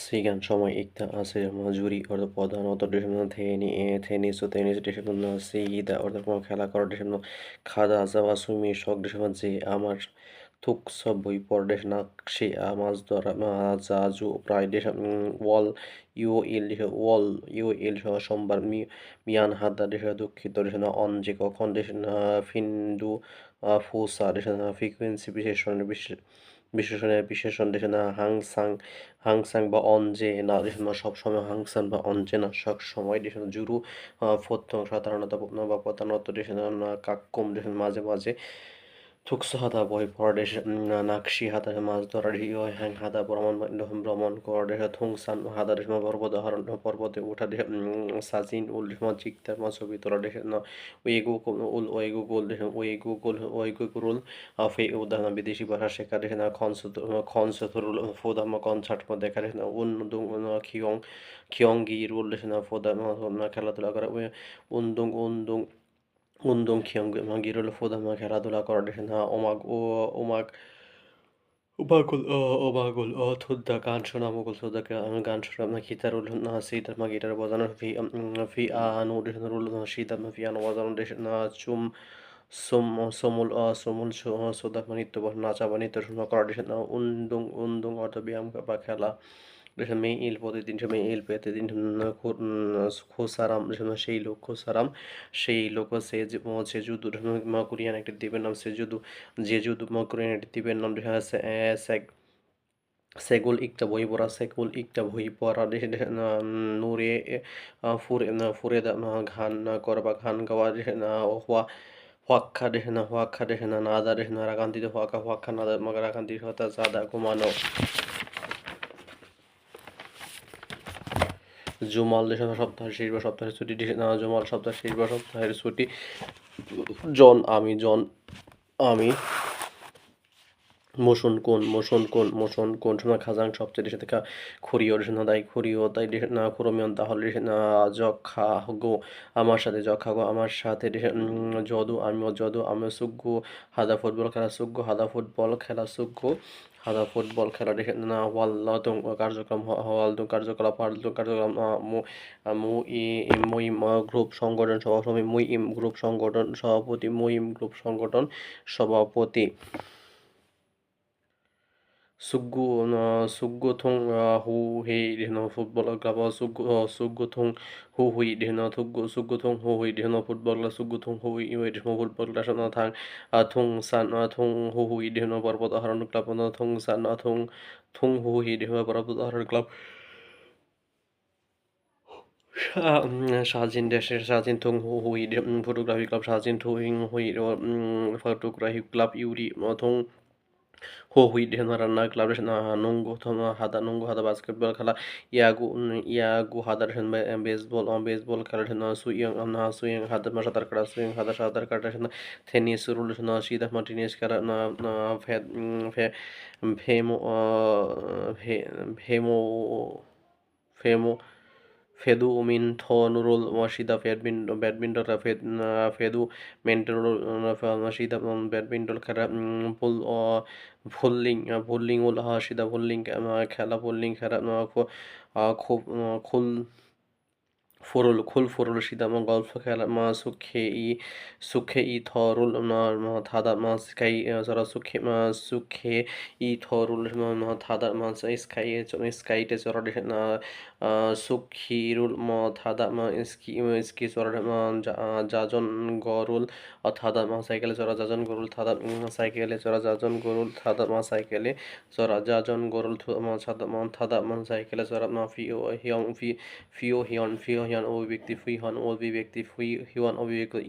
시간 সময় ইকতা আছে মজুরি অর্থ প্রধানত ডিসেম্বর থেনি, এ থেনিস ও তেনিস ডিসেম্বর সিদা অর্থ কোনো খেলা করা ডিসেম্বর। খাদা যাওয়া সুমি শখ ডিসেম্বর, যে আমার থুক সব বই পর ডিস নাকশি মাছ ধরা জাজু প্রায় ডিস ওয়াল, ইউ ইল ওয়াল, ইউ ইল সহ সোমবার মিয়ান হাদা ডিস দুঃখিত ডিস অন যে কখন ডিস ফিন্দু ফুসা ডিস ফ্রিকুয়েন্সি বিশেষণ বিশেষ বিশেষণের বিশেষণ দেশে না হাংসাং হাংসাং বা অঞ্জে না দেশে না সবসময় হাংসাং বা অঞ্জে না সব সময় দেশে না জুরু ফত্য সাধারণত বা প্রধানত দেশে না কাক্কম দেশে মাঝে মাঝে থুকসো হাতা বই পরদেশ নাকশি হাতা মাছ ধরা রিও হ্যাং হাতা ভ্রমণ ভ্রমণ কর দেশ থুংসান হাতা দেশ পর্বত হরণ পর্বতে উঠা দেশ সাজিন উল দেশ চিকতার মা ছবি তোলা দেশ ওয়েগু উল, ওয়েগু গোল দেশ ওয়েগু গোল, ওয়েগু গুরুল ফে উদাহরণ, বিদেশি ভাষা শেখা দেশ না, খনস খনস থরুল, ফোদামা, কনসার্ট দেখা দেশ না, উন খিয়ং খিয়ঙ্গি রুল দেশ না, ফোদামা খেলাধুলা করা উন্দুং উন্দুং 운동 경기를 보다만 খেলাধুলা করার না ওমাগ ও ওমাগ ওবাগুল ওবাগুল ও থুদ্দা গান শোনা মুগুল থুদ্দা গান শোনা না গিটারুল না সিদার মা গিটার বাজানো ফি ফি আনু রুল সিদার মা ফি আনু বাজানো না চুম সোম সমুল সমুল সোদা নৃত্য নাচা বা নৃত্য শোনা করার না উন্দুং উন্দুং অর্থ ব্যায়াম বা খেলা মে ইল প্রতিদিন খোসারাম সেই লোক খোসারাম, সেই লোক সেজুদু কোরিয়ান একটি দ্বীপের নাম সেজুদু জেজুদু কোরিয়ান একটি দ্বীপের নাম সেগুল ইকটা বই পড়া, সেগুল একটা বই পড়া নূরে ফুরে ফুরে ঘান করবা ঘান গাওয়া হওয়া হওয়াক্ষা দেখে না হওয়াক্ষা দেখে না নাদা দেখে না, রাগান্তিতে হওয়াকা হওয়াক্ষা নাদা মাগা রাগান্তি হতা জাদা ঘুমানো। জুমাল সপ্তাহের শেষ বা সপ্তাহের ছুটি জুমাল সপ্তাহের শেষ বা সপ্তাহের ছুটি। জন, আমি জন, আমি মোশন কোন মোশন কোন মোশন কোন সময় খাজাং সবচেয়ে দেশে থেকে খড়িও দেশে না দায় খড়িও তাই না খরমিয়ন, তাহলে যক্ষা গো। আমার সাথে যক্ষা গো, আমার সাথে যদু, আমিও যদু, আমিও সুগ্গ। হাদা ফুটবল খেলা সুগ্গ, হাদা ফুটবল খেলা সুগ্গ। হাদা ফুটবল খেলা দেখে না ওয়াল্লাদং কার্যক্রম ওয়ালদং কার্যকলাপ ওয়ালদং কার্যক্রম মু মুইম গ্রুপ সংগঠন, সভাপতি মুইম গ্রুপ সংগঠন, সভাপতি মুইম গ্রুপ সংগঠন, সভাপতি। সুগ্গু সুগ্গুথং হু হে ঢেন ফুটবল ক্লাব সুগ্গু সুগ্গুথং হু হুই ঢেন থুগ্গু সুগ্গুথং হু হুই ঢেন ফুটবল ক্লাব সুগ্গুথং হু হুই ইউ ঢেন ফুটবল ক্লাব সান থাং থুং সান থুং হু হুই ঢেন পর্বত আহরণ ক্লাব থুং সান থুং থুং হু হুই ঢেন পর্বত আহরণ ক্লাব শাহজিন দেশের শাহজিন থুং হু হুই ফটোগ্রাফি ক্লাব শাহজিন থুইং হুই ফটোগ্রাফি ক্লাব ইউরি থুং হো হুই রান্না ক্লাব নঙ্গু হাদা নঙ্গু হাদা বাস্কেটবল খেলা ইয়াগু ইয়াগু হাদার বেসবল বেসবল খেলা সুইয়ং সুইয়ং হাদা সাঁতার কাটা সুইয়ং হাদা সাঁতার কাটা থেনিস রুল সিদা মার্টিনিস খেলা ভেমো ভেমো ভেমো ফেদু, উমিন, থো, নুরুল মাসিদা ব্যাডমিন্টন ব্যাডমিন্টন ফেদু মেন্টল মাসিদা ব্যাডমিন্টন খেলা ফুল ভুল্লিং ভুল্লিং উল হাসিদা ভুল্লিং খেলা ভুল্লিং, খেলা খুব খুল ফুরুল, খুল ফুরুল সিদামা গল্প খেলা মা, সুখে ই সুখে ই, থরুল থাদা, মা, স্কাই যারা সুখে, মা, সুখে ই, থরুল থাদা, মা, স্কাই স্কাইটে চরা সুখিরুল, ম, থাদা, মা, স্কি স্কি চরা যাজন গরুল থাদা, মা, সাইকেলে চরা যাজন গরুল, থাদা সাইকেলে চরা যাজন গরুল, থাদা, মা, সাইকেলে চরা যাজন গরুল থাদা, মা থাদা, মা, সাইকেলে চরা মা, ফিও, হিয়ং, ফি, ফিও, হিয়ন, ফিও হিয়ন অভিব্যক্তি ফুই হন অভিব্যক্তি ফুই হিওয়ান অভিব্যক্তি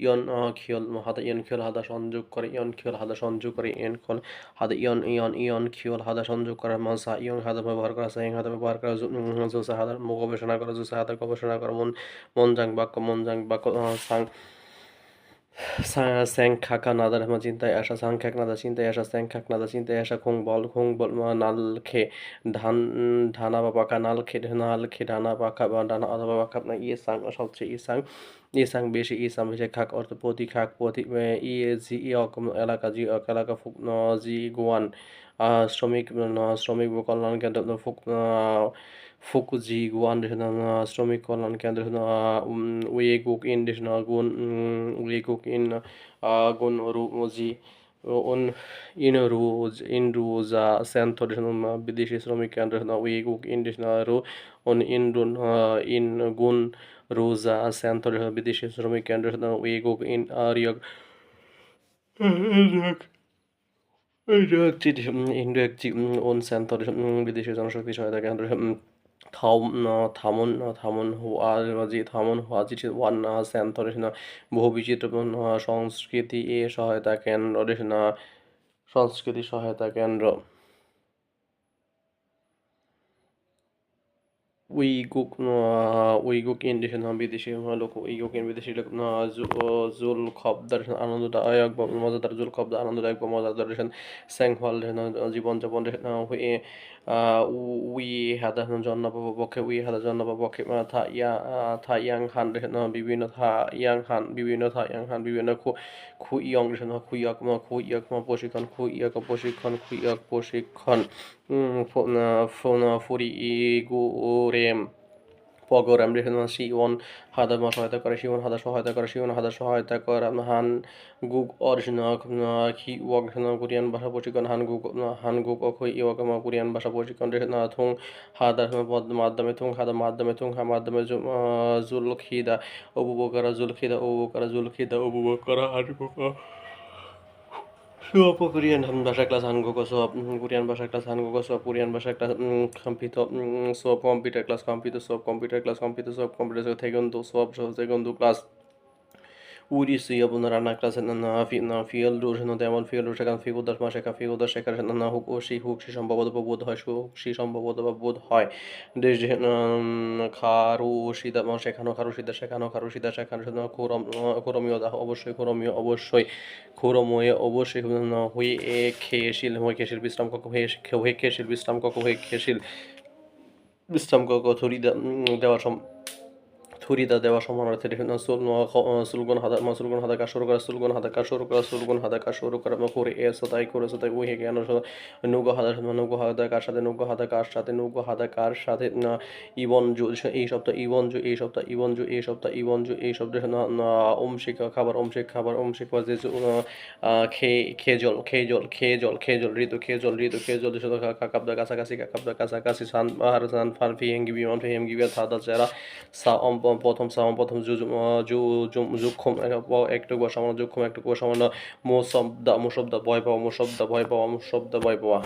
ইয়ন খিয়ল হাদা ইয়ন খিয়ল হাদা সংযোগ করে ইয়ন খিয়ল হাদা সংযোগ করে ইয়ন খল হাদা ইয়ন ইয়ন ইয়ন খিয়ল হাদা সংযোগ করা মাসা ইয়ন হাদা ব্যবহার করা সাইং হাদা ব্যবহার করা জোসা হাদা গবেষণা করা জোসা হাদা গবেষণা করা মন মন মনজাং বাক্য মনজাং বাক্য সাং স্যাংখাকা নাদার হেমা চিন্তায় আসা সাংখ্যাক নাদা চিন্তায় আসা স্যাংখাক নাদা চিন্তায় আসা খুং বল খুং বল নাল খে ধান ধানা বা পাকা নাল খে নাল খে ধানা পাকা বা ডানা অথবা পাকা না ইয়ে সাং সবচেয়ে ই সাং ইসাং বেশি ইসাম বেশি খাক অর্থ প্রতি খাক প্রতি ই জি ই অকম এলাকা জি অক এলাকা ফুক জি গোয়ান শ্রমিক শ্রমিক কল্যাণ কেন্দ্র ন ফুক আহ, ফুক জি গোয়ান শ্রমিক কল্যাণ কেন্দ্র উই গুক ইন গুন উই গুক ইন আহ, গুন রু জি un in ruz in ruza centro de numa বিদেশি শ্রমিক কেন্দ্র উই গুক ইন্ডিশ না রু on in run in gun ruza centro বিদেশি শ্রমিক কেন্দ্র উই গুক in ariak ইন্ডাকটি ইন্ডাকটি ওন de বিদেশি জনশক্তি সহায়তা কেন্দ্র থাম থামন থামন হুয়াজি থামন হুয়াজি ওয়ান সেন্টর বহু বিচিত্র সংস্কৃতি এ সহায়তা কেন্দ্র সংস্কৃতি সহায়তা কেন্দ্র। উইগুক উইগুক ইন্ডিশন বিদেশি লোক, উইগুক ইন বিদেশি লোক জুল খবদার আনন্দদায়ক বা মজাদার জুল খবদার আনন্দদায়ক বা মজাদার স্যাংহল জীবনযাপন হয়ে উই হাদা জন্ম পক্ষে, উই হাদা জন্ম পক্ষে থা, ইয়া থা, ইয়াং হান বিভিন্ন থা, ইয়াং হান বিভিন্ন থা, ইয়াং হান বিভিন্ন খু খু ইয়ং খু ইয়াক খু ইয়াক প্রশিক্ষণ, খু ইয়াক প্রশিক্ষণ, খু ইয়াক, প্রশিক্ষণ ফুরি পগরাম রেখে শিওন, হাদা সহায়তা করে, শিওন, হাদা সহায়তা করে, শিওন, হাদা সহায়তা করে, হান গুগ, অরিজিনাল হি ওয়াক কোরিয়ান, ভাষা প্রশিক্ষণ, হান গুগ হান গুগ অখই ইওয়াক কোরিয়ান, ভাষা প্রশিক্ষণ না থুং, হাদা মাধ্যমে থুং, হাদা, মাধ্যমে থুং হা মাধ্যমে জুল খিদা অবুবকারা জুল খিদা অবুবকারা জুল খিদা অবুবকারা হান গুগ সব কোরিয়ান ভাষা ক্লাস হানগো কসো কোরিয়ান ভাষা ক্লাস হানগো সব কোরিয়ান ভাষা ক্লাস কম্পিত সব কম্পিউটার ক্লাস কম্পিত সব কম্পিউটার ক্লাস কম্পিত সব কম্পিউটার থেকে সব থেকে ক্লাস أورثي أبو نرى نكرس أننا في أن في الروج أن تعمل في الروج كان في قدر ما شكا في قدر شكا أن হুক ও সেই হুক সে সম্ভবত বা বোধ হয় সে সম্ভবত বা বোধ হয় দেশ খারু সিদা শেখানো খারু সিদা শেখানো খারু সিদা শেখানো খোরম খোরমীয় দাহ অবশ্যই খোরমীয় অবশ্যই খোরময়ে অবশ্যই হয়ে এ খেয়েশিল হয়ে খেয়েশিল বিশ্রাম কক্ষ হয়ে হয়ে খেয়েশিল বিশ্রাম কক্ষ হয়ে খেয়েশিল বিশ্রাম কক্ষ থরি দেওয়ার সময় থুরিদা দেওয়া সমানার্থে সুলগুন হাদা সুলগুন হাদা কা শুরু করা সুলগুন হাদা কা শুরু করা সুলগুন হাদা কা শুরু করা। করে এসো তাই করে তাই, উহে জ্ঞান নৌগো হাদা নৌগো হাদা কার সাথে নৌগো হাদা কার সাথে নৌগো হাদা কার সাথে ইবন জু এই সপ্তাহ ইবন জু এই সপ্তাহ ইবন জু এই সপ্তাহ ইবন জু এই শব্দ অমশিক খাবার অমশিক খাবার অমশিক যে খেয়ে খেয়ে জল খেয়ে জল খেয়ে জল ঋতু খেয়ে জল ঋতু খেয়ে কাকাবদা, কাছাকাছি কাকাবদা, কাছাকাছি, সান, বাহার, সান ফান ফি, হেঙ্গি, বিমান, ফি, হেঙ্গি, বিয়া থাদা চেরা, সা অম প্রথম সাম, প্রথম যুক্ষম একটু সামান্য যুক্ষম একটু সামান্য মোসব্দা মোসব্দা ভয় পাওয়া মোসব্দা ভয় পাওয়া মোসব্দা ভয় পাওয়া।